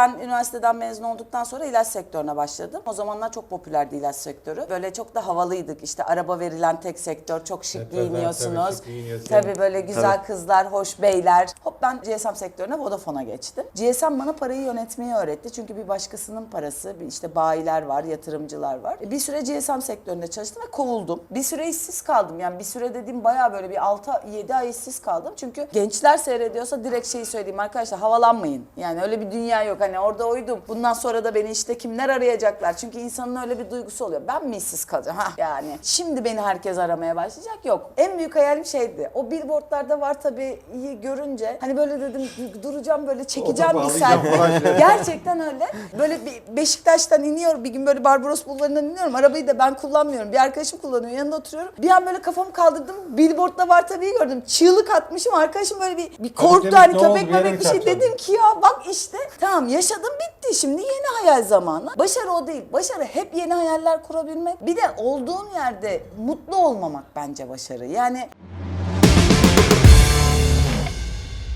Ben üniversiteden mezun olduktan sonra ilaç sektörüne başladım. O zamanlar çok popülerdi ilaç sektörü. Böyle çok da havalıydık. İşte araba verilen tek sektör. Çok şık Evet, giyiniyorsunuz. tabii, giyiniyorsun. Tabii böyle güzel kızlar, hoş beyler. Hop ben GSM sektörüne Vodafone'a geçtim. GSM bana parayı yönetmeyi öğretti. Çünkü bir başkasının parası, işte bayiler var, yatırımcılar var. E, Bir süre GSM sektöründe çalıştım ve kovuldum. Bir süre işsiz kaldım. Yani bir süre dediğim bayağı böyle bir 6-7 ay işsiz kaldım. Çünkü gençler seyrediyorsa direkt şeyi söyleyeyim arkadaşlar havalanmayın. Yani öyle bir dünya yok. Hani orada uydum. Bundan sonra da beni işte kimler arayacaklar? Çünkü insanın öyle bir duygusu oluyor. Ben mi işsiz kalacağım? Ha yani. Şimdi beni herkes aramaya başlayacak. Yok. En büyük hayalim şeydi. O billboardlarda var tabii iyi görünce. Hani böyle dedim duracağım böyle çekeceğim bir selfie. şöyle. Gerçekten öyle. Böyle bir Beşiktaş'tan iniyorum bir gün böyle Barbaros Bulvarı'ndan iniyorum. Arabayı da ben kullanmıyorum. Bir arkadaşım kullanıyor. Yanında oturuyorum. Bir an böyle kafamı kaldırdım. Billboardda var tabii gördüm. Çığlık atmışım. Arkadaşım böyle bir, bir korktu. Hani köpek bebek bir şey dedim ki ya bak işte. Tamam yaşadım bitti. Şimdi yeni hayal zamanı. Başarı o değil. Başarı hep yeni hayaller kurabilmek. Bir de olduğun yerde mutlu olmamak bence başarı. Yani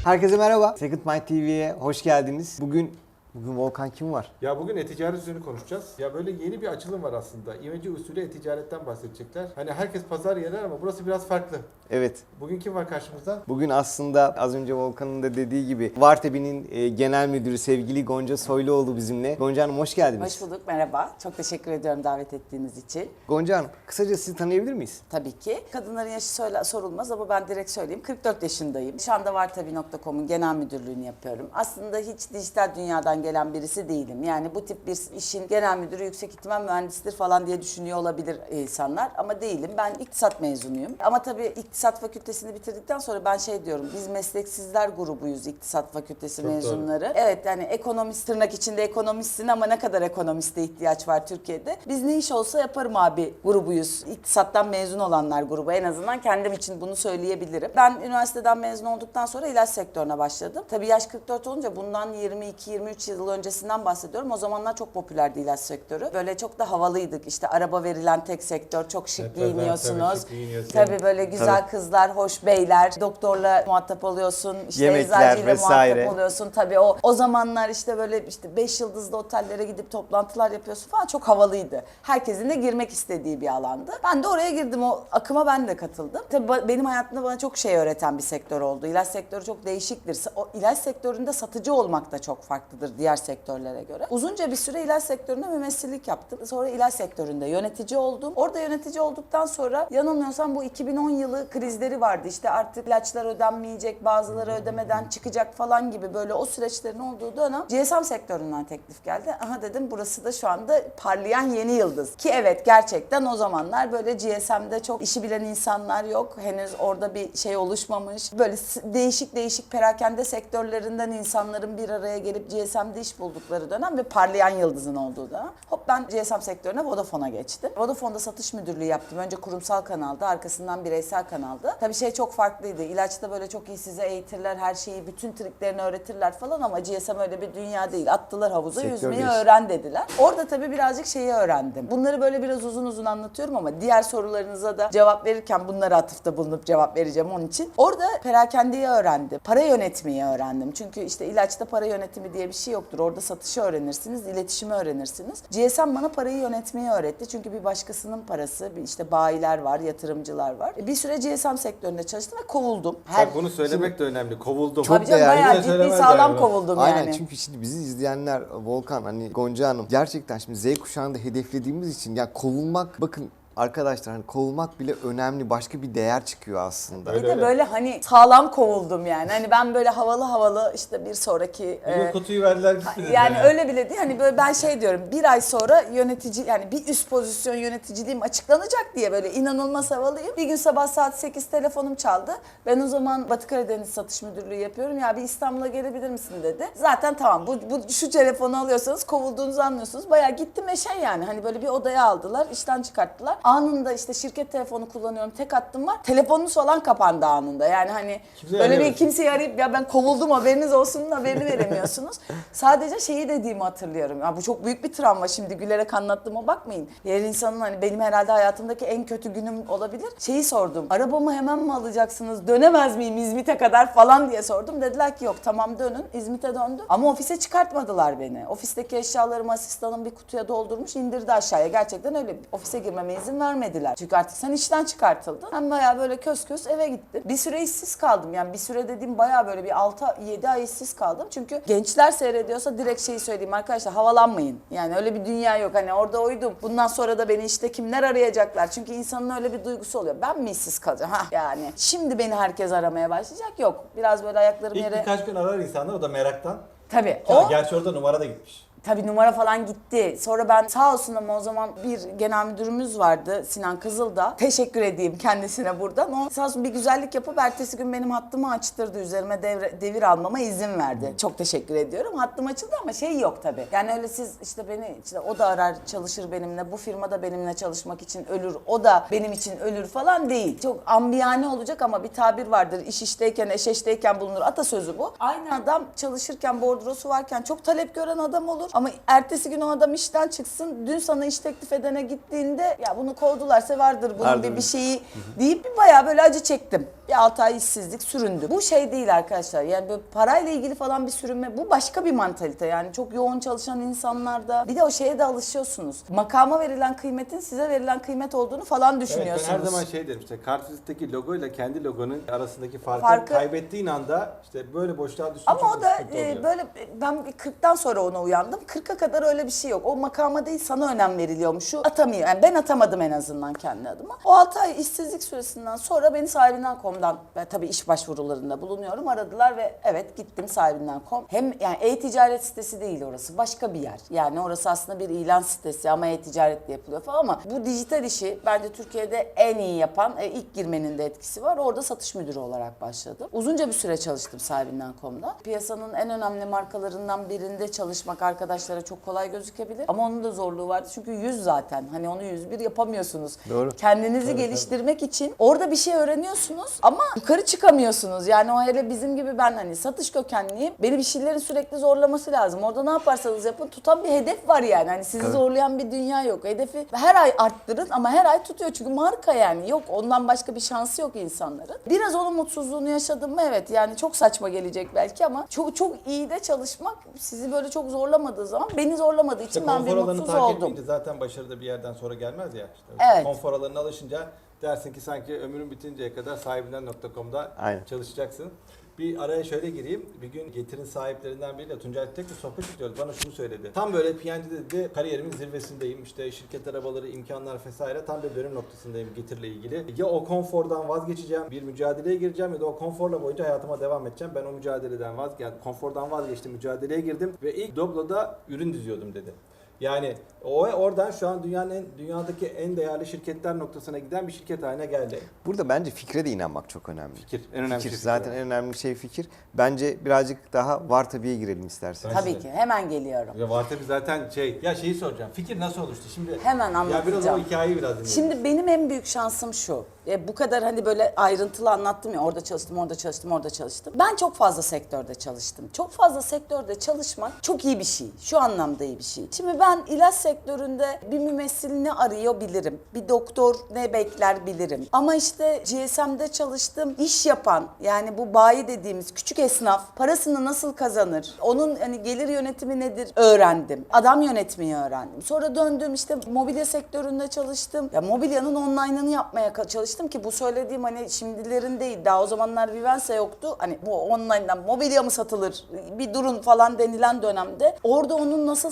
Herkese merhaba. Second Mind TV'ye hoş geldiniz. Bugün bugün Volkan kim var? Ya bugün e-ticaret üzerine konuşacağız. Ya böyle yeni bir açılım var aslında. İmece usulü e-ticaretten bahsedecekler. Hani herkes pazar yerler ama burası biraz farklı. Evet. Bugün kim var karşımızda? Bugün aslında az önce Volkan'ın da dediği gibi Vartebi'nin e, genel müdürü sevgili Gonca Soyluoğlu bizimle. Gonca Hanım hoş geldiniz. hoş bulduk. Merhaba. Çok teşekkür ediyorum davet ettiğiniz için. Gonca Hanım kısaca sizi tanıyabilir miyiz? Tabii ki. Kadınların yaşı söyle, sorulmaz ama ben direkt söyleyeyim. 44 yaşındayım. Şu anda vartabi.com'un genel müdürlüğünü yapıyorum. Aslında hiç dijital dünyadan gelen birisi değilim. Yani bu tip bir işin genel müdürü yüksek ihtimal mühendistir falan diye düşünüyor olabilir insanlar. Ama değilim. Ben iktisat mezunuyum. Ama tabii iktisat fakültesini bitirdikten sonra ben şey diyorum. Biz mesleksizler grubuyuz iktisat fakültesi Çok doğru. mezunları. Evet yani ekonomist tırnak içinde ekonomistsin ama ne kadar ekonomiste ihtiyaç var Türkiye'de. Biz ne iş olsa yaparım abi grubuyuz. İktisattan mezun olanlar grubu. En azından kendim için bunu söyleyebilirim. Ben üniversiteden mezun olduktan sonra ilaç sektörüne başladım. Tabii yaş 44 olunca bundan 22-23 yıl öncesinden bahsediyorum. O zamanlar çok popülerdi ilaç sektörü. Böyle çok da havalıydık. İşte araba verilen tek sektör. Çok şık Evet, tabii, giyiniyorsunuz. tabii, giyiniyorsun. Tabii böyle güzel kızlar, hoş beyler. Doktorla muhatap oluyorsun. İşte Yemekler eczacıyla vesaire. muhatap oluyorsun. Tabii o o zamanlar işte böyle işte 5 yıldızlı otellere gidip toplantılar yapıyorsun falan çok havalıydı. Herkesin de girmek istediği bir alandı. Ben de oraya girdim. O akıma ben de katıldım. Tabii benim hayatımda bana çok şey öğreten bir sektör oldu. İlaç sektörü çok değişiktir. O ilaç sektöründe satıcı olmak da çok farklıdır diğer sektörlere göre. Uzunca bir süre ilaç sektöründe mümessillik yaptım. Sonra ilaç sektöründe yönetici oldum. Orada yönetici olduktan sonra yanılmıyorsam bu 2010 yılı krizleri vardı. İşte artık ilaçlar ödenmeyecek, bazıları ödemeden çıkacak falan gibi böyle o süreçlerin olduğu dönem GSM sektöründen teklif geldi. Aha dedim burası da şu anda parlayan yeni yıldız. Ki evet gerçekten o zamanlar böyle GSM'de çok işi bilen insanlar yok. Henüz orada bir şey oluşmamış. Böyle değişik değişik perakende sektörlerinden insanların bir araya gelip GSM'de iş buldukları dönem ve parlayan yıldızın olduğu dönem. Hop ben GSM sektörüne Vodafone'a geçtim. Vodafone'da satış müdürlüğü yaptım. Önce kurumsal kanalda, arkasından bireysel kanalda. Tabii şey çok farklıydı. İlaçta böyle çok iyi size eğitirler, her şeyi, bütün triklerini öğretirler falan ama GSM öyle bir dünya değil. Attılar havuza, Sektör yüzmeyi değişik. öğren dediler. Orada tabii birazcık şeyi öğrendim. Bunları böyle biraz uzun uzun anlatıyorum ama diğer sorularınıza da cevap verirken bunlara atıfta bulunup cevap vereceğim onun için. Orada perakendeyi öğrendim. Para yönetmeyi öğrendim. Çünkü işte ilaçta para yönetimi diye bir şey yoktur. Orada satışı öğrenirsiniz, iletişimi öğrenirsiniz. GSM bana parayı yönetmeyi öğretti. Çünkü bir başkasının parası, bir işte bayiler var, yatırımcılar var. Bir süre GSM sektöründe çalıştım ve kovuldum. Her, Bak bunu söylemek de önemli. Kovuldum. Çok Tabii canım değerli. bayağı ciddi sağlam bunu. kovuldum Aynen yani. çünkü şimdi bizi izleyenler Volkan hani Gonca Hanım gerçekten şimdi Z kuşağında hedeflediğimiz için ya kovulmak bakın arkadaşlar hani kovulmak bile önemli başka bir değer çıkıyor aslında. Öyle Bir de öyle. böyle hani sağlam kovuldum yani. Hani ben böyle havalı havalı işte bir sonraki e, kutuyu verdiler gitti. yani öyle bile değil. Hani böyle ben şey diyorum. Bir ay sonra yönetici yani bir üst pozisyon yöneticiliğim açıklanacak diye böyle inanılmaz havalıyım. Bir gün sabah saat 8 telefonum çaldı. Ben o zaman Batı Karadeniz Satış Müdürlüğü yapıyorum. Ya bir İstanbul'a gelebilir misin dedi. Zaten tamam bu, bu şu telefonu alıyorsanız kovulduğunuzu anlıyorsunuz. Bayağı gittim ve şey yani hani böyle bir odaya aldılar, işten çıkarttılar. Anında işte şirket telefonu kullanıyorum. Tek hattım var. Telefonunuz falan kapandı anında. Yani hani Kimseyi böyle bir kimseyi arayıp ya ben kovuldum haberiniz olsun haberini veremiyorsunuz. Sadece şeyi dediğimi hatırlıyorum. Ya bu çok büyük bir travma şimdi gülerek anlattığıma bakmayın. Diğer insanın hani benim herhalde hayatımdaki en kötü günüm olabilir. Şeyi sordum. Arabamı hemen mi alacaksınız? Dönemez miyim İzmit'e kadar falan diye sordum. Dediler ki yok tamam dönün. İzmit'e döndüm. Ama ofise çıkartmadılar beni. Ofisteki eşyalarımı asistanım bir kutuya doldurmuş indirdi aşağıya. Gerçekten öyle ofise girmeme izin vermediler. Çünkü artık sen işten çıkartıldın. Ben bayağı böyle kös kös eve gittim. Bir süre işsiz kaldım. Yani bir süre dediğim bayağı böyle bir 6-7 ay işsiz kaldım. Çünkü gençler seyrediyorsa direkt şeyi söyleyeyim arkadaşlar havalanmayın. Yani öyle bir dünya yok. Hani orada uydum. Bundan sonra da beni işte kimler arayacaklar? Çünkü insanın öyle bir duygusu oluyor. Ben mi işsiz kalacağım? Ha yani. Şimdi beni herkes aramaya başlayacak. Yok. Biraz böyle ayaklarım İlk yere... birkaç gün arar insanlar o da meraktan. Tabii. Ya, O Gerçi orada numara da gitmiş. Tabii numara falan gitti. Sonra ben sağ olsun ama o zaman bir genel müdürümüz vardı Sinan Kızılda. Teşekkür edeyim kendisine buradan. O sağ olsun bir güzellik yapıp ertesi gün benim hattımı açtırdı. Üzerime devre- devir almama izin verdi. Çok teşekkür ediyorum. Hattım açıldı ama şey yok tabii. Yani öyle siz işte beni işte o da arar çalışır benimle. Bu firma da benimle çalışmak için ölür. O da benim için ölür falan değil. Çok ambiyane olacak ama bir tabir vardır. İş işteyken eş eşteyken bulunur. Atasözü bu. Aynı adam çalışırken bordrosu varken çok talep gören adam olur. Ama ertesi gün o adam işten çıksın. Dün sana iş teklif edene gittiğinde ya bunu kovdularsa vardır bunun Vardır. bir, bir şeyi deyip bir bayağı böyle acı çektim. Bir 6 ay işsizlik süründü. Bu şey değil arkadaşlar. Yani böyle parayla ilgili falan bir sürünme. Bu başka bir mantalite. Yani çok yoğun çalışan insanlarda. Bir de o şeye de alışıyorsunuz. Makama verilen kıymetin size verilen kıymet olduğunu falan Evet, düşünüyorsunuz. ben her zaman şey derim işte kartvizitteki logo ile kendi logonun arasındaki farkı, Farkı- kaybettiğin anda işte böyle boşluğa düştüğün Ama çok o da sıkıntı e, oluyor. böyle ben bir 40'tan sonra ona uyandım. 40'a kadar öyle bir şey yok. O makama değil sana önem veriliyormuş. Şu atamıyor. Yani ben atamadım en azından kendi adıma. O 6 ay işsizlik süresinden sonra beni sahibinden.com'dan ben tabii iş başvurularında bulunuyorum. Aradılar ve evet gittim sahibinden.com. Hem yani e-ticaret sitesi değil orası. Başka bir yer. Yani orası aslında bir ilan sitesi ama e-ticaretle yapılıyor falan ama bu dijital işi bence Türkiye'de en iyi yapan e, ilk girmenin de etkisi var. Orada satış müdürü olarak başladım. Uzunca bir süre çalıştım sahibinden.com'da. Piyasanın en önemli markalarından birinde çalışmak arkadaşlara çok kolay gözükebilir. Ama onun da zorluğu vardı. Çünkü 100 zaten. Hani onu 101 yapamıyorsunuz. Doğru. Kendinizi geliştirmek için orada bir şey öğreniyorsunuz ama yukarı çıkamıyorsunuz. Yani o hele bizim gibi ben hani satış kökenliyim. Beni bir şeylerin sürekli zorlaması lazım. Orada ne yaparsanız yapın tutan bir hedef var yani. Hani sizi Tabii. zorlayan bir dünya yok. Hedefi her ay arttırın ama her ay tutuyor. Çünkü marka yani. Yok ondan başka bir şansı yok insanların. Biraz onun mutsuzluğunu yaşadım mı? Evet yani çok saçma gelecek belki ama çok çok iyi de çalışmak sizi böyle çok zorlamadığı zaman beni zorlamadığı için İşte ben bir konfor alanını mutsuz takip oldum. zaten başarıda bir yerden sonra gelmez ya. İşte Evet. Konfor alanına alışınca dersin ki sanki ömrün bitinceye kadar sahibinden.com'da Aynen. çalışacaksın. Bir araya şöyle gireyim. Bir gün Getir'in sahiplerinden biriyle Tuncay Tek'le sohbet ediyoruz. Bana şunu söyledi. Tam böyle P&G dedi kariyerimin zirvesindeyim. İşte şirket arabaları, imkanlar vesaire. Tam bir dönüm noktasındayım Getir'le ilgili. Ya o konfordan vazgeçeceğim, bir mücadeleye gireceğim ya da o konforla boyunca hayatıma devam edeceğim. Ben o mücadeleden vaz yani konfordan vazgeçtim, mücadeleye girdim ve ilk Doblo'da ürün diziyordum dedi. Yani o oradan şu an dünyanın en, dünyadaki en değerli şirketler noktasına giden bir şirket haline geldi. Burada bence fikre de inanmak çok önemli. Fikir. En önemli fikir. şey Zaten en önemli şey fikir. Bence birazcık daha var tabiye girelim isterseniz. Tabii ki hemen geliyorum. Ya var tabii zaten şey Ya şeyi soracağım. Fikir nasıl oluştu? Şimdi Hemen Ya biraz o anlatacağım. hikayeyi biraz dinleyelim. Şimdi benim en büyük şansım şu. E, bu kadar hani böyle ayrıntılı anlattım ya orada çalıştım, orada çalıştım, orada çalıştım. Ben çok fazla sektörde çalıştım. Çok fazla sektörde çalışmak çok iyi bir şey. Şu anlamda iyi bir şey. Şimdi ben ilaç sektöründe bir mümessil ne arıyor bilirim. Bir doktor ne bekler bilirim. Ama işte GSM'de çalıştım. iş yapan yani bu bayi dediğimiz küçük esnaf parasını nasıl kazanır? Onun hani gelir yönetimi nedir öğrendim. Adam yönetmeyi öğrendim. Sonra döndüm işte mobilya sektöründe çalıştım. Ya mobilyanın online'ını yapmaya çalıştım ki bu söylediğim hani şimdilerin değil. Daha o zamanlar Vivense yoktu. Hani bu online'dan mobilya mı satılır? Bir durun falan denilen dönemde orada onun nasıl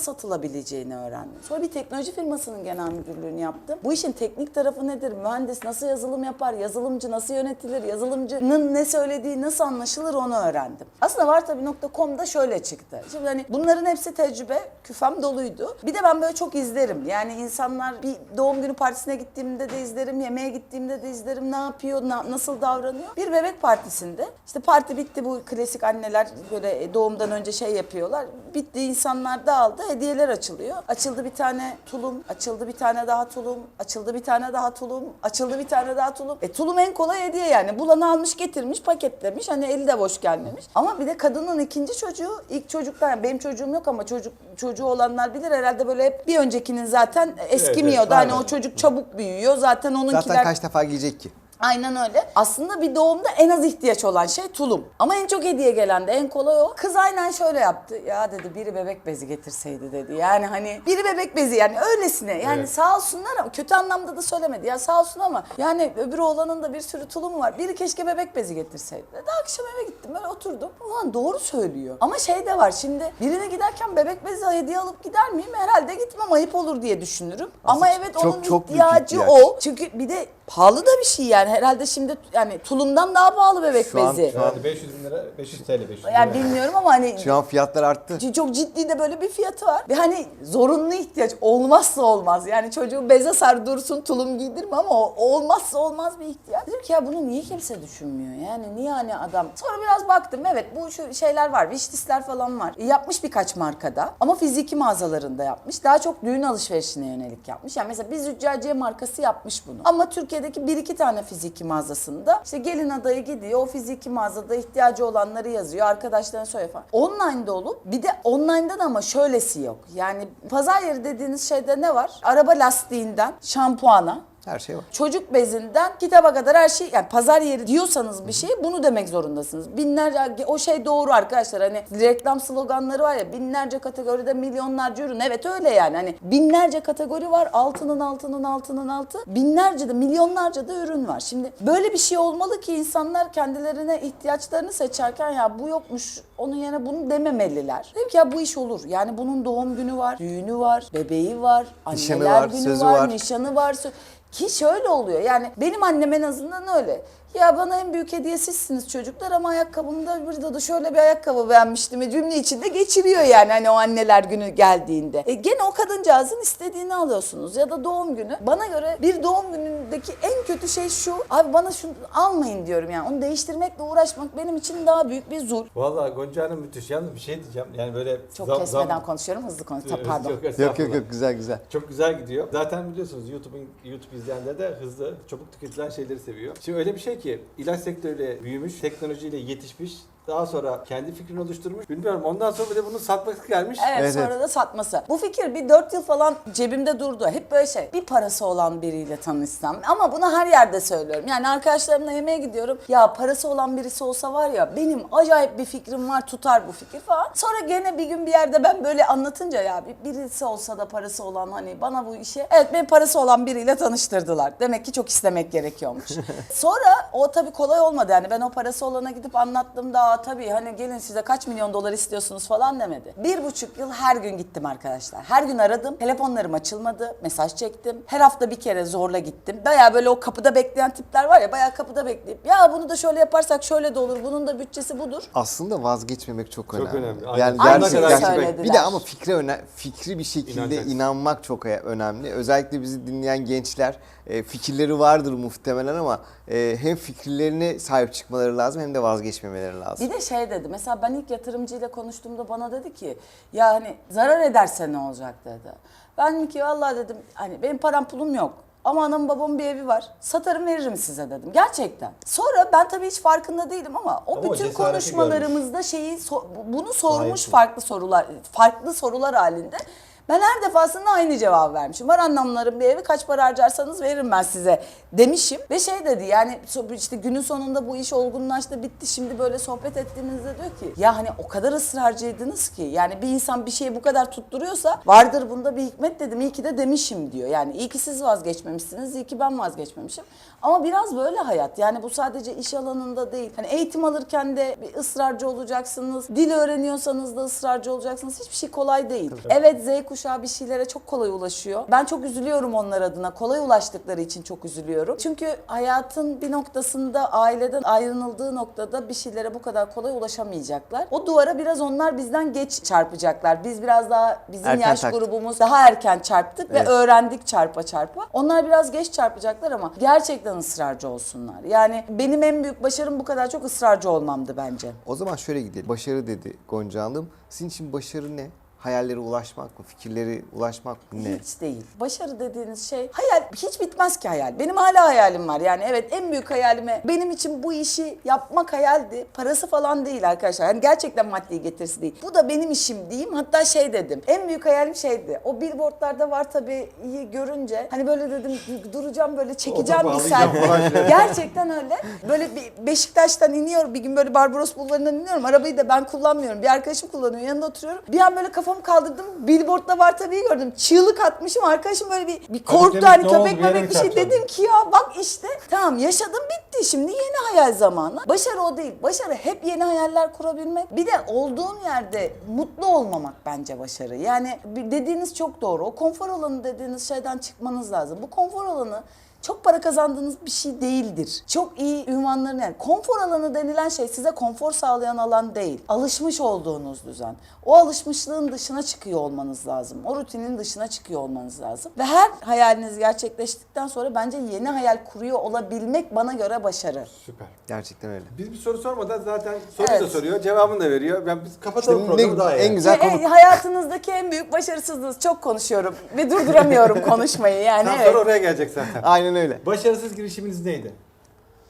satılabileceğini öğrendim. Sonra bir teknoloji firmasının genel müdürlüğünü yaptım. Bu işin teknik tarafı nedir? Mühendis nasıl yazılım yapar? Yazılımcı nasıl yönetilir? Yazılımcının ne söylediği nasıl anlaşılır onu öğrendim. Aslında vartabi.com'da şöyle çıktı. Şimdi hani bunların hepsi tecrübe. Küfem doluydu. Bir de ben böyle çok izlerim. Yani insanlar bir doğum günü partisine gittiğimde de izlerim. Yemeğe gittiğimde de izlerim. Ne yapıyor? na- nasıl davranıyor? Bir bebek partisinde. işte parti bitti bu klasik anneler böyle doğumdan önce şey yapıyorlar. Bitti insanlar dağıldı. Hediyeler açılıyor. Oluyor. Açıldı bir tane tulum, açıldı bir tane daha tulum, açıldı bir tane daha tulum, açıldı bir tane daha tulum. E tulum en kolay hediye yani. Bulanı almış getirmiş, paketlemiş. Hani eli de boş gelmemiş. Ama bir de kadının ikinci çocuğu, ilk çocuktan yani benim çocuğum yok ama çocuk çocuğu olanlar bilir herhalde böyle hep bir öncekinin zaten eskimiyordu. evet, hani aynen. o çocuk çabuk büyüyor. Zaten onunkiler Zaten kaç defa giyecek ki? Aynen öyle. Aslında bir doğumda en az ihtiyaç olan şey tulum. Ama en çok hediye gelen de en kolay o. Kız aynen şöyle yaptı. Ya dedi biri bebek bezi getirseydi dedi. Yani hani biri bebek bezi yani öylesine. Yani Evet. sağ olsunlar ama kötü anlamda da söylemedi. Ya sağ olsun ama yani öbür oğlanın da bir sürü tulumu var. Biri keşke bebek bezi getirseydi. Dedi. Akşam eve gittim böyle oturdum. Ulan doğru söylüyor. Ama şey de var şimdi birine giderken bebek bezi hediye alıp gider miyim? Herhalde gitmem ayıp olur diye düşünürüm. ama evet çok- onun çok ihtiyacı ihtiyaç. o. Çünkü bir de pahalı da bir şey yani. Herhalde şimdi yani tulumdan daha pahalı bebek Şu an- bezi. şu an- Yani 500 bin lira, 500 TL 500 Yani lira. bilmiyorum ama hani Şu an fiyatlar arttı. c- çok ciddi de böyle bir fiyatı var. Ve hani zorunlu ihtiyaç olmazsa olmaz. Yani çocuğu beze sar dursun tulum giydirme ama o olmazsa olmaz bir ihtiyaç. Dedim ki ya bunu niye kimse düşünmüyor? Yani niye hani adam? Sonra biraz baktım evet bu şu şeyler var. Wishlistler falan var. Yapmış birkaç markada ama fiziki mağazalarında yapmış. Daha çok düğün alışverişine yönelik yapmış. Yani mesela bir züccaciye markası yapmış bunu. Ama Türkiye'deki bir iki tane fiziki mağazasında işte gelin adayı gidiyor o fiziki mağazada ihtiyacı olanları yazıyor. Arkadaşlarına söylüyor falan. Online'da olup bir de online'dan ama şöylesi yok. Yani pazar yeri dediğiniz şeyde ne var? Araba lastiğinden şampuana, Her şey var. Çocuk bezinden kitaba kadar her şey yani pazar yeri diyorsanız bir şey bunu demek zorundasınız. Binlerce o şey doğru arkadaşlar hani reklam sloganları var ya binlerce kategoride milyonlarca ürün evet öyle yani hani binlerce kategori var altının altının altının altı binlerce de milyonlarca da ürün var. Şimdi böyle bir şey olmalı ki insanlar kendilerine ihtiyaçlarını seçerken ya bu yokmuş onun yerine bunu dememeliler. Dedim ki ya bu iş olur yani bunun doğum günü var, düğünü var, bebeği var, Nişanı anneler var, günü sözü var, var. nişanı var. sö- Ki şöyle oluyor yani benim annem en azından öyle. Ya bana en büyük hediye sizsiniz çocuklar ama ayakkabımda burada da şöyle bir ayakkabı beğenmiştim ve cümle içinde geçiriyor yani hani o anneler günü geldiğinde. E gene o kadıncağızın istediğini alıyorsunuz ya da doğum günü. Bana göre bir doğum günündeki en kötü şey şu. Abi bana şunu almayın diyorum yani onu değiştirmekle uğraşmak benim için daha büyük bir zul. Vallahi Gonca Hanım müthiş. Yalnız bir şey diyeceğim. Yani böyle Çok zam- kesmeden zam- konuşuyorum hızlı konuş. Yok, Pardon. Yok yok yok güzel güzel. Çok güzel gidiyor. Zaten biliyorsunuz YouTube'un YouTube izleyenler de hızlı, çabuk tüketilen şeyleri seviyor. Şimdi öyle bir şey ki ilaç sektörüyle büyümüş, teknolojiyle yetişmiş, daha sonra kendi fikrini oluşturmuş. Bilmiyorum ondan sonra bir de bunu satmak gelmiş. Evet, Evet, sonra da satması. Bu fikir bir 4 yıl falan cebimde durdu. Hep böyle şey bir parası olan biriyle tanışsam. Ama bunu her yerde söylüyorum. Yani arkadaşlarımla yemeğe gidiyorum. Ya parası olan birisi olsa var ya benim acayip bir fikrim var tutar bu fikir falan. Sonra gene bir gün bir yerde ben böyle anlatınca ya bir- birisi olsa da parası olan hani bana bu işe. Evet beni parası olan biriyle tanıştırdılar. Demek ki çok istemek gerekiyormuş. Sonra o tabii kolay olmadı yani ben o parası olana gidip anlattım da "Aa, tabii hani gelin size kaç milyon dolar istiyorsunuz falan demedi. Bir buçuk yıl her gün gittim arkadaşlar. Her gün aradım. Telefonlarım açılmadı. Mesaj çektim. Her hafta bir kere zorla gittim. Baya böyle o kapıda bekleyen tipler var ya baya kapıda bekleyip ya bunu da şöyle yaparsak şöyle de olur. Bunun da bütçesi budur. Aslında vazgeçmemek çok önemli. önemli, aynen. Yani gerçekten, söylediler. bir de ama fikre öne, fikri bir şekilde İnanacaksın. inanmak çok e- önemli. Özellikle bizi dinleyen gençler e, fikirleri vardır muhtemelen ama e, hem fikirlerine sahip çıkmaları lazım hem de vazgeçmemeleri lazım. Bir de şey dedi. Mesela ben ilk yatırımcıyla konuştuğumda bana dedi ki ya hani zarar ederse ne olacak dedi. Ben ki vallahi dedim hani benim param pulum yok. Ama anam babamın bir evi var. Satarım veririm size dedim. Gerçekten. Sonra ben tabii hiç farkında değilim ama o Ama bütün cesareti konuşmalarımızda şeyi so- bunu sormuş Sahip. farklı sorular farklı sorular halinde. Ben her defasında aynı cevap vermişim. Var anlamların bir evi kaç para harcarsanız veririm ben size demişim. Ve şey dedi yani işte günün sonunda bu iş olgunlaştı bitti. Şimdi böyle sohbet ettiğimizde diyor ki ya hani o kadar ısrarcıydınız ki yani bir insan bir şeyi bu kadar tutturuyorsa vardır bunda bir hikmet dedim. İyi ki de demişim diyor. Yani iyi ki siz vazgeçmemişsiniz, iyi ki ben vazgeçmemişim. Ama biraz böyle hayat. Yani bu sadece iş alanında değil. Hani eğitim alırken de bir ısrarcı olacaksınız. Dil öğreniyorsanız da ısrarcı olacaksınız. Hiçbir şey kolay değil. Evet Z kuşağı bir şeylere çok kolay ulaşıyor. Ben çok üzülüyorum onlar adına. Kolay ulaştıkları için çok üzülüyorum. Çünkü hayatın bir noktasında aileden ayrıldığı noktada bir şeylere bu kadar kolay ulaşamayacaklar. O duvara biraz onlar bizden geç çarpacaklar. Biz biraz daha bizim Erken yaş taktık. grubumuz daha erken çarptık Evet. ve öğrendik çarpa çarpa. Onlar biraz geç çarpacaklar ama gerçekten ısrarcı olsunlar. Yani benim en büyük başarım bu kadar çok ısrarcı olmamdı bence. O zaman şöyle gidelim. Başarı dedi Gonca Hanım. Sizin için başarı ne? Hayallere ulaşmak mı? Fikirlere ulaşmak mı? Ne? Hiç değil. Başarı dediğiniz şey hayal hiç bitmez ki hayal. Benim hala hayalim var. Yani evet en büyük hayalime benim için bu işi yapmak hayaldi. Parası falan değil arkadaşlar. Yani gerçekten maddi getirisi değil. Bu da benim işim diyeyim. Hatta şey dedim. En büyük hayalim şeydi. O billboardlarda var tabii iyi görünce. Hani böyle dedim duracağım böyle çekeceğim bir selfie. Gerçekten öyle. Böyle bir Beşiktaş'tan iniyorum bir gün böyle Barbaros Bulvarı'ndan iniyorum. Arabayı da ben kullanmıyorum. Bir arkadaşım kullanıyor. Yanında oturuyorum. Bir an böyle kafamı kaldırdım. Billboardda var tabii gördüm. Çığlık atmışım. Arkadaşım böyle bir, bir korktu. demek Hani ne oldu? köpek Bir yere bebek bir şey dedim ki ya bak işte. Tamam yaşadım bitti. Şimdi yeni hayal zamanı. Başarı o değil. Başarı hep yeni hayaller kurabilmek. Bir de olduğun yerde mutlu olmamak bence başarı. Yani bir- dediğiniz çok doğru. O konfor alanı dediğiniz şeyden çıkmanız lazım. Bu konfor alanı çok para kazandığınız bir şey değildir. Çok iyi ünvanların yani konfor alanı denilen şey size konfor sağlayan alan değil. Alışmış olduğunuz düzen. O alışmışlığın dışına çıkıyor olmanız lazım. O rutinin dışına çıkıyor olmanız lazım. Ve her hayaliniz gerçekleştikten sonra bence yeni hayal kuruyor olabilmek bana göre başarı. Süper. Gerçekten öyle. Biz bir soru sormadan zaten soruyu da Evet. soruyor, cevabını da veriyor. Ben biz kapatalım İşte programı ne- daha iyi. en güzel Ve konu. en- hayatınızdaki en büyük başarısızlığınız çok konuşuyorum ve durduramıyorum konuşmayı yani Tam evet. oraya gelecek zaten. Aynen öyle. Başarısız girişiminiz neydi?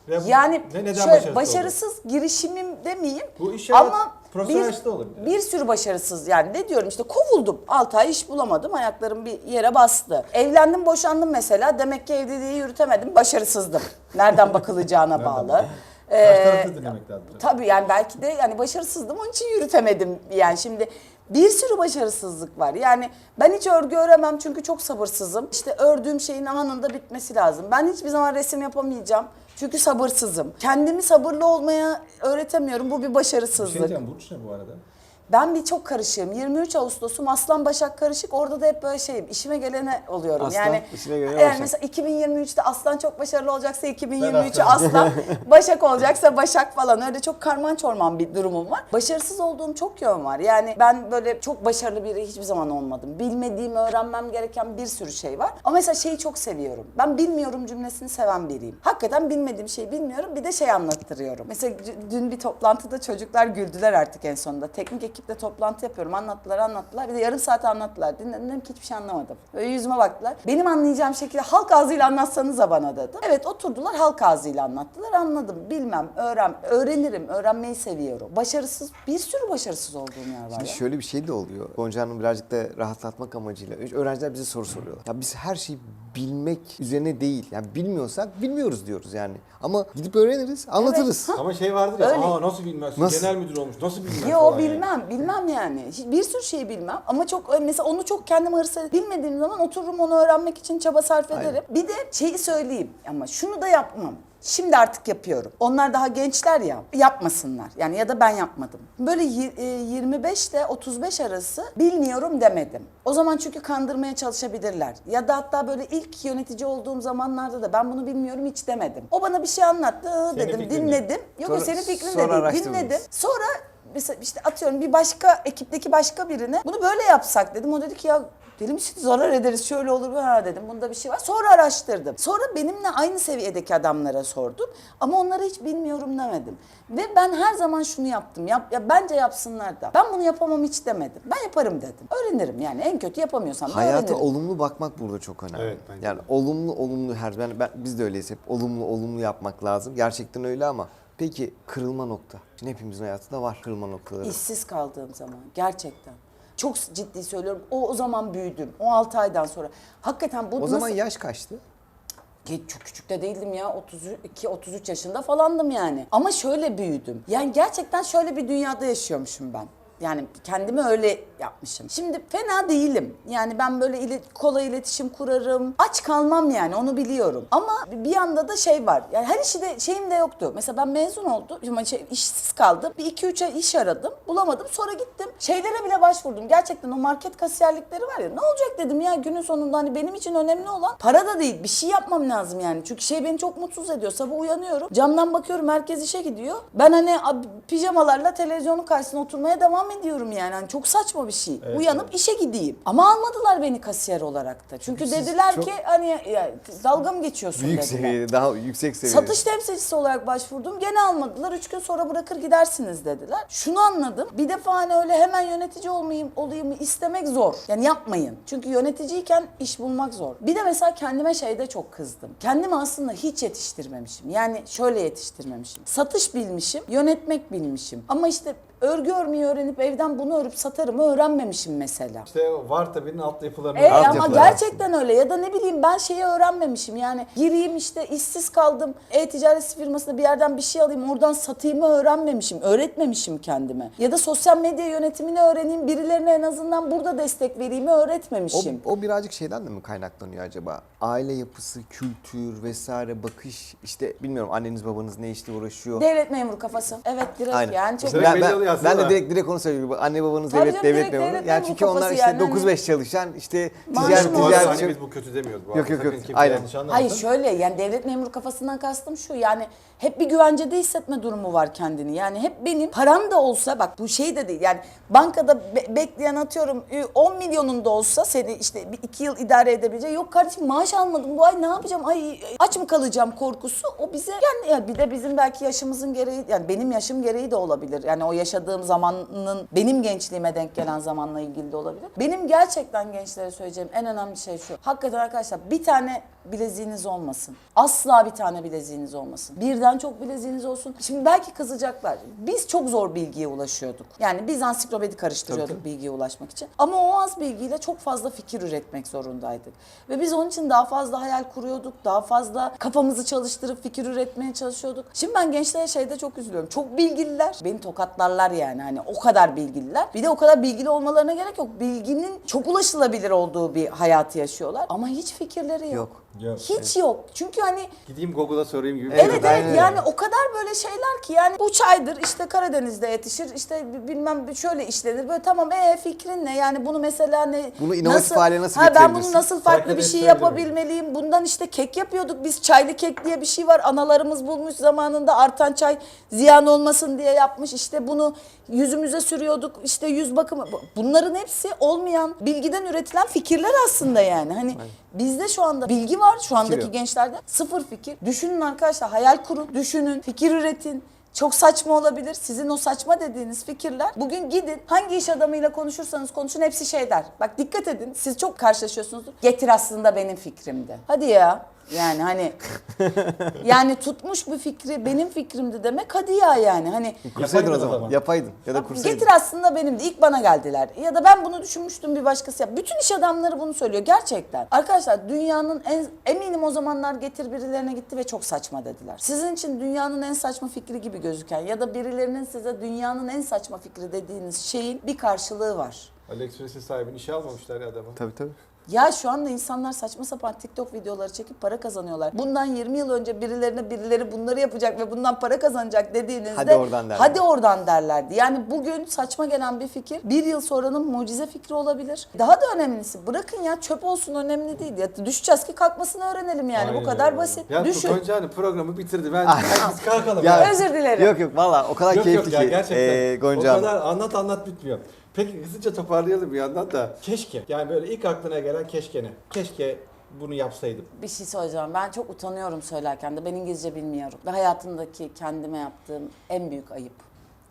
Ve Yani ne, neden şöyle, başarısız, başarısız girişimim demeyeyim Bu iş ama profesyonel bir, işte olabilir. bir sürü başarısız yani ne diyorum işte kovuldum 6 ay iş bulamadım ayaklarım bir yere bastı. Evlendim boşandım mesela demek ki evliliği yürütemedim başarısızdım. Nereden bakılacağına bağlı. Karşı Ee, tarafı dinlemek lazım. Tabii yani belki de yani başarısızdım onun için yürütemedim. Yani şimdi bir sürü başarısızlık var. Yani ben hiç örgü öremem çünkü çok sabırsızım. İşte ördüğüm şeyin anında bitmesi lazım. Ben hiçbir zaman resim yapamayacağım. Çünkü sabırsızım. Kendimi sabırlı olmaya öğretemiyorum. Bu bir Bir şey başarısızlık. diyeceğim Burç ne bu arada? Ben bir çok karışığım. 23 Ağustos'um Aslan Başak karışık. Orada da hep böyle şeyim. İşime gelene oluyorum. Aslan, yani işine gelene yani Başak. mesela 2023'te Aslan çok başarılı olacaksa 2023'ü Aslan, Başak olacaksa Başak falan. Öyle çok karman çorman bir durumum var. Başarısız olduğum çok yön var. Yani ben böyle çok başarılı biri hiçbir zaman olmadım. Bilmediğim, öğrenmem gereken bir sürü şey var. Ama mesela şeyi çok seviyorum. Ben bilmiyorum cümlesini seven biriyim. Hakikaten bilmediğim şeyi bilmiyorum. Bir de şey anlattırıyorum. Mesela dün bir toplantıda çocuklar güldüler artık en sonunda. Teknik ekiple toplantı yapıyorum. Anlattılar anlattılar. Bir de yarım saat anlattılar. Dinledim dedim ki hiçbir şey anlamadım. Böyle yüzüme baktılar. Benim anlayacağım şekilde halk ağzıyla anlatsanıza bana dedim. Evet oturdular halk ağzıyla anlattılar. Anladım. Bilmem. Öğren, öğrenirim. Öğrenmeyi seviyorum. Başarısız, bir sürü başarısız olduğum yer var Şimdi ya. şöyle bir şey de oluyor. Gonca Hanım birazcık da rahatlatmak amacıyla. Öğrenciler bize soru soruyorlar. Ya biz her şeyi bilmek üzerine değil. Yani bilmiyorsak bilmiyoruz diyoruz yani. Ama gidip öğreniriz, anlatırız. Ama şey vardır ya, Öyle. aa nasıl bilmezsin, Nasıl? genel müdür olmuş, nasıl bilmez Yo falan yani. bilmem, bilmem yani. Bir sürü şeyi bilmem ama çok mesela onu çok kendim hırsa bilmediğim zaman otururum onu öğrenmek için çaba sarf ederim. Bir de şeyi söyleyeyim ama şunu da yapmam. Şimdi artık yapıyorum. Onlar daha gençler ya yapmasınlar. Yani ya da ben yapmadım. Böyle yi- e, 25 ile 35 arası bilmiyorum demedim. O zaman çünkü kandırmaya çalışabilirler. Ya da hatta böyle ilk yönetici olduğum zamanlarda da ben bunu bilmiyorum hiç demedim. O bana bir şey anlattı dedim dinledim. Yok Sonra- senin fikrin de değil. Dinledim. Sonra mesela işte atıyorum bir başka ekipteki başka birine bunu böyle yapsak dedim. O dedi ki ya deli misin zarar ederiz şöyle olur ha dedim. Bunda bir şey var. Sonra araştırdım. Sonra benimle aynı seviyedeki adamlara sordum. Ama onlara hiç bilmiyorum demedim. Ve ben her zaman şunu yaptım. Yap, ya bence yapsınlar da. Ben bunu yapamam hiç demedim. Ben yaparım dedim. Öğrenirim yani. En kötü yapamıyorsam da Hayata öğrenirim. olumlu bakmak burada çok önemli. Evet, bence yani olumlu olumlu her ben, ben biz de öyleyiz hep olumlu olumlu yapmak lazım. Gerçekten öyle ama peki kırılma nokta. Şimdi hepimizin hayatında var kırılma noktaları. İşsiz kaldığım zaman gerçekten. Çok ciddi söylüyorum. O o zaman büyüdüm. O 6 aydan sonra. Hakikaten bu o nasıl... zaman yaş kaçtı? Ki çok küçük de değildim ya. 32 33 yaşında falandım yani. Ama şöyle büyüdüm. Yani gerçekten şöyle bir dünyada yaşıyormuşum ben. Yani kendimi öyle yapmışım. Şimdi fena değilim. Yani ben böyle ile, kolay iletişim kurarım. Aç kalmam yani onu biliyorum. Ama bir yanda da şey var. Yani her işi de şeyim de yoktu. Mesela ben mezun oldum. Şimdi şey, işsiz kaldım. Bir iki üç ay iş aradım. Bulamadım. Sonra gittim. Şeylere bile başvurdum. Gerçekten o market kasiyerlikleri var ya. Ne olacak dedim ya günün sonunda hani benim için önemli olan para da değil. Bir şey yapmam lazım yani. Çünkü şey beni çok mutsuz ediyor. Sabah uyanıyorum. Camdan bakıyorum herkes işe gidiyor. Ben hani pijamalarla televizyonun karşısına oturmaya devam ediyorum yani. Hani çok saçma bir şey. Evet, Uyanıp evet. işe gideyim. Ama almadılar beni kasiyer olarak da. Çünkü Siz dediler çok- ki hani ya, dalga mı geçiyorsun Büyük dediler. seviyede, daha yüksek seviyede. Satış temsilcisi olarak başvurdum. Gene almadılar. Üç gün sonra bırakır gidersiniz dediler. Şunu anladım. Bir defa hani öyle hemen yönetici olmayayım, olayım istemek zor. Yani yapmayın. Çünkü yöneticiyken iş bulmak zor. Bir de mesela kendime şeyde çok kızdım. Kendimi aslında hiç yetiştirmemişim. Yani şöyle yetiştirmemişim. Satış bilmişim, yönetmek bilmişim. Ama işte örgü örmeyi öğrenip evden bunu örüp satarımı öğrenmemişim mesela. İşte var tabi'nin alt yapılarını E Alt ama yapılar gerçekten öyle ya da ne bileyim ben şeyi öğrenmemişim yani gireyim işte işsiz kaldım e-ticaret firmasında bir yerden bir şey alayım oradan satayımı öğrenmemişim öğretmemişim kendime ya da sosyal medya yönetimini öğreneyim birilerine en azından burada destek vereyim O, öğretmemişim. o birazcık şeyden de mi kaynaklanıyor acaba? Aile yapısı, kültür vesaire, bakış işte bilmiyorum anneniz babanız ne işle uğraşıyor. Devlet memuru kafası. Evet direkt Aynen. yani çok Direkt ben, belli ben, oluyor ben aslında. de direkt direkt onu söylüyorum. Anne babanız Tabii devlet canım, devlet direkt memuru. Yani çünkü onlar kafası işte yani, 9-5 çalışan işte ticaret mı Bu arada ticaret hani biz bu kötü demiyoruz bu Yok, arada. yok, yok. Sakın kimse Aynen. yanlış anlamasın. Hayır şöyle yani devlet memuru kafasından kastım şu yani hep bir güvencede hissetme durumu var kendini. Yani hep benim param da olsa bak bu şey de değil yani bankada be- bekleyen atıyorum e, 10 milyonun da olsa seni işte bir iki yıl idare edebilecek. Yok kardeşim maaş almadım bu ay ne yapacağım ay aç mı kalacağım korkusu o bize yani ya bir de bizim belki yaşımızın gereği yani benim yaşım gereği de olabilir. Yani o yaşadığım zamanın benim gençliğime denk gelen zamanla ilgili de olabilir. Benim gerçekten gençlere söyleyeceğim en önemli şey şu. Hakikaten arkadaşlar bir tane bileziğiniz olmasın. Asla bir tane bileziğiniz olmasın. Birden çok bileziğiniz olsun. Şimdi belki kızacaklar. Biz çok zor bilgiye ulaşıyorduk. Yani biz ansiklopedi karıştırıyorduk bilgiye ulaşmak için. Ama o az bilgiyle çok fazla fikir üretmek zorundaydık. Ve biz onun için daha fazla hayal kuruyorduk. Daha fazla kafamızı çalıştırıp fikir üretmeye çalışıyorduk. Şimdi ben gençlere şeyde çok üzülüyorum. Çok bilgililer. Beni tokatlarlar yani. Hani o kadar bilgililer. Bir de o kadar bilgili olmalarına gerek yok. Bilginin çok ulaşılabilir olduğu bir hayatı yaşıyorlar. Ama hiç fikirleri yok. Yok. Yok. Hiç yok. Çünkü hani Gideyim Google'a sorayım gibi. bir Evet şey. evet, aynen yani o kadar böyle şeyler ki yani bu çaydır işte Karadeniz'de yetişir işte bilmem şöyle işlenir böyle tamam e fikrin ne yani bunu mesela ne Bunu inovatif hale nasıl ha, ben bunu getirebilirsin? nasıl farklı bir şey söyleyeyim. yapabilmeliyim bundan işte kek yapıyorduk biz çaylı kek diye bir şey var analarımız bulmuş zamanında artan çay ziyan olmasın diye yapmış işte bunu yüzümüze sürüyorduk işte yüz bakımı bunların hepsi olmayan bilgiden üretilen fikirler aslında yani hani bizde şu anda bilgi var şu andaki yok. gençlerde sıfır fikir. Düşünün arkadaşlar hayal kurun, düşünün, fikir üretin. Çok saçma olabilir. Sizin o saçma dediğiniz fikirler. Bugün gidin hangi iş adamıyla konuşursanız konuşun hepsi şey der. Bak dikkat edin siz çok karşılaşıyorsunuzdur. Getir aslında benim fikrimdi. Hadi ya. Yani hani yani tutmuş bu fikri benim fikrimdi demek hadi ya yani hani Kursaydın o Yapaydın o zaman. zaman. Yapaydın. Ya da kursaydın. Getir aslında benim de ilk bana geldiler. Ya da ben bunu düşünmüştüm bir başkası. yap. Bütün iş adamları bunu söylüyor gerçekten. Arkadaşlar dünyanın en eminim o zamanlar getir birilerine gitti ve çok saçma dediler. Sizin için dünyanın en saçma fikri gibi gözüken ya da birilerinin size dünyanın en saçma fikri dediğiniz şeyin bir karşılığı var. AliExpress'in sahibini işe almamışlar ya adamı. Tabii tabii. Ya şu anda insanlar saçma sapan TikTok videoları çekip para kazanıyorlar. Bundan 20 yıl önce birilerine birileri bunları yapacak ve bundan para kazanacak dediğinizde Hadi oradan derler. Hadi oradan derlerdi. Yani bugün saçma gelen bir fikir bir yıl sonranın mucize fikri olabilir. Daha da önemlisi bırakın ya çöp olsun önemli değil. Ya düşeceğiz ki kalkmasını öğrenelim yani bu Aynen kadar öyle. basit. Ya Düşün. Gonca Hanım programı bitirdi. Ben, biz kalkalım. Ya- ya. Özür dilerim. Yok yok valla o kadar Yok keyifli yok ya ki gerçekten. ee, Gonca o Hanım. kadar anlat anlat bitmiyor. Peki hızlıca toparlayalım bir yandan da. Keşke. Yani böyle ilk aklına gelen keşke ne? Keşke bunu yapsaydım. Bir şey söyleyeceğim. Ben çok utanıyorum söylerken de. Ben İngilizce bilmiyorum. Ve hayatımdaki kendime yaptığım en büyük ayıp.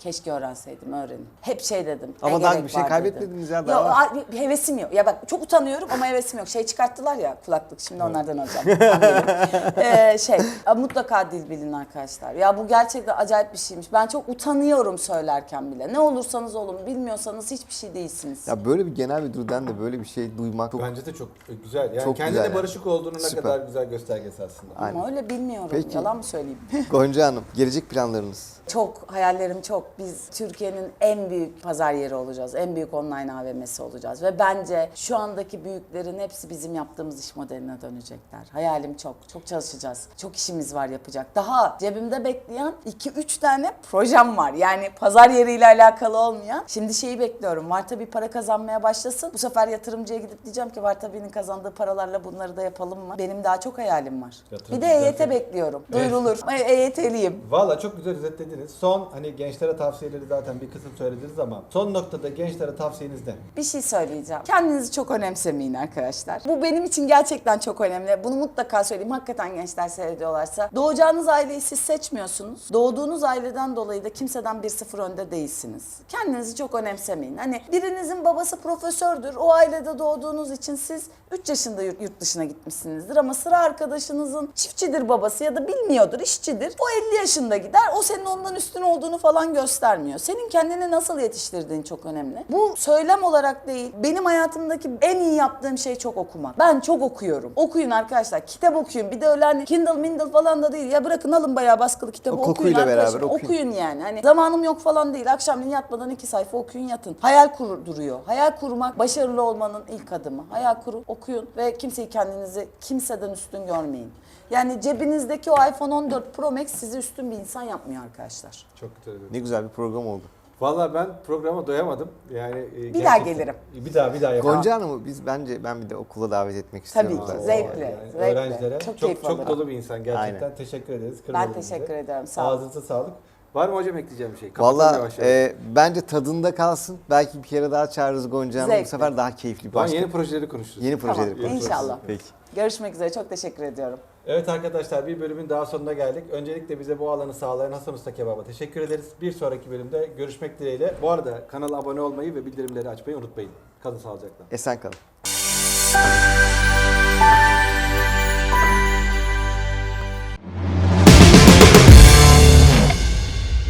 Keşke öğrenseydim, öğrenin. Hep şey dedim. Ama ne daha gerek bir şey var kaybetmediniz dedim. ya, daha Yok, var. a- bir hevesim yok. Ya bak çok utanıyorum ama hevesim yok. Şey çıkarttılar ya kulaklık. Şimdi onlardan alacağım. ee, şey mutlaka dil bilin arkadaşlar. Ya bu gerçekten acayip bir şeymiş. Ben çok utanıyorum söylerken bile. Ne olursanız olun bilmiyorsanız hiçbir şey değilsiniz. Ya böyle bir genel müdürden de böyle bir şey duymak çok Bence de çok güzel. Yani Çok kendine güzel yani. barışık olduğunu ne Süper. kadar güzel göstergesi aslında. Aynen. Ama öyle bilmiyorum. Peki. Yalan mı söyleyeyim? Gonca Hanım gelecek planlarınız. Çok hayallerim çok. Biz Türkiye'nin en büyük pazar yeri olacağız. En büyük online AVM'si olacağız. Ve bence şu andaki büyüklerin hepsi bizim yaptığımız iş modeline dönecekler. Hayalim çok. Çok çalışacağız. Çok işimiz var yapacak. Daha cebimde bekleyen 2-3 tane projem var. Yani pazar yeriyle alakalı olmayan. Şimdi şeyi bekliyorum. Varta bir para kazanmaya başlasın. Bu sefer yatırımcıya gidip diyeceğim ki Vartabi'nin kazandığı paralarla bunları da yapalım mı? Benim daha çok hayalim var. Yatırım Bir de EYT zaten- bekliyorum. Evet. Duyurulur. EYT'liyim. Valla çok güzel özetlediniz. Son hani gençlere tavsiyeleri zaten bir kısım söylediniz ama son noktada gençlere tavsiyeniz ne? Bir şey söyleyeceğim. Kendinizi çok önemsemeyin arkadaşlar. Bu benim için gerçekten çok önemli. Bunu mutlaka söyleyeyim. Hakikaten gençler seyrediyorlarsa. Doğacağınız aileyi siz seçmiyorsunuz. Doğduğunuz aileden dolayı da kimseden 1-0 önde değilsiniz. Kendinizi çok önemsemeyin. Hani birinizin babası profesördür. O ailede doğduğunuz için siz 3 yaşında yurt dışına gitmişsinizdir. Ama sıra arkadaşınızın çiftçidir babası ya da bilmiyordur, işçidir. O 50 yaşında gider. O senin ondan üstün olduğunu falan göstermiyor. Senin kendini nasıl yetiştirdiğin çok önemli. Bu söylem olarak değil. Benim hayatımdaki en iyi yaptığım şey çok okumak. Ben çok okuyorum. Okuyun arkadaşlar. Kitap okuyun. Bir de öyle hani Kindle Mindle falan da değil. Ya bırakın alın bayağı baskılı kitabı O okuyun kokuyla arkadaşlar. beraber okuyun. okuyun yani. Hani zamanım yok falan değil. Akşamleyin yatmadan iki sayfa okuyun yatın. Hayal kurduruyor. Hayal kurmak başarılı olmanın ilk adımı. Hayal kurup okuyun ve kimseyi kendinizi kimseden üstün görmeyin. Yani cebinizdeki o iPhone 14 Pro Max sizi üstün bir insan yapmıyor arkadaşlar. Çok güzel. Ne güzel bir program oldu. Valla ben programa doyamadım. Yani e, Bir gerçekten- daha gelirim. Bir daha bir daha yapalım. Gonca Hanım'ı biz bence ben bir de okula davet etmek Tabii istiyorum. ki. zaten. Zevkle, Yani zevkle. Öğrencilere Çok çok Çok dolu bir insan gerçekten. Aynen. teşekkür ederiz. Ben teşekkür ederim. Sağ olun. Ağzınıza sağlık. Var mı hocam ekleyeceğim bir şey? Valla e, bence tadında kalsın. Belki bir kere daha çağırırız Gonca Hanım'ı. Bu sefer daha keyifli başka. yeni Yeni, projeleri konuşuruz. projeleri Tamam, konuşuruz. inşallah. Peki. Görüşmek üzere. Çok teşekkür ediyorum. Evet arkadaşlar bir bölümün daha sonuna geldik. Öncelikle bize bu alanı sağlayan Hasan Usta Kebap'a teşekkür ederiz. Bir sonraki bölümde görüşmek dileğiyle. Bu arada kanala abone olmayı ve bildirimleri açmayı unutmayın. Kalın sağlıcakla. Esen kalın.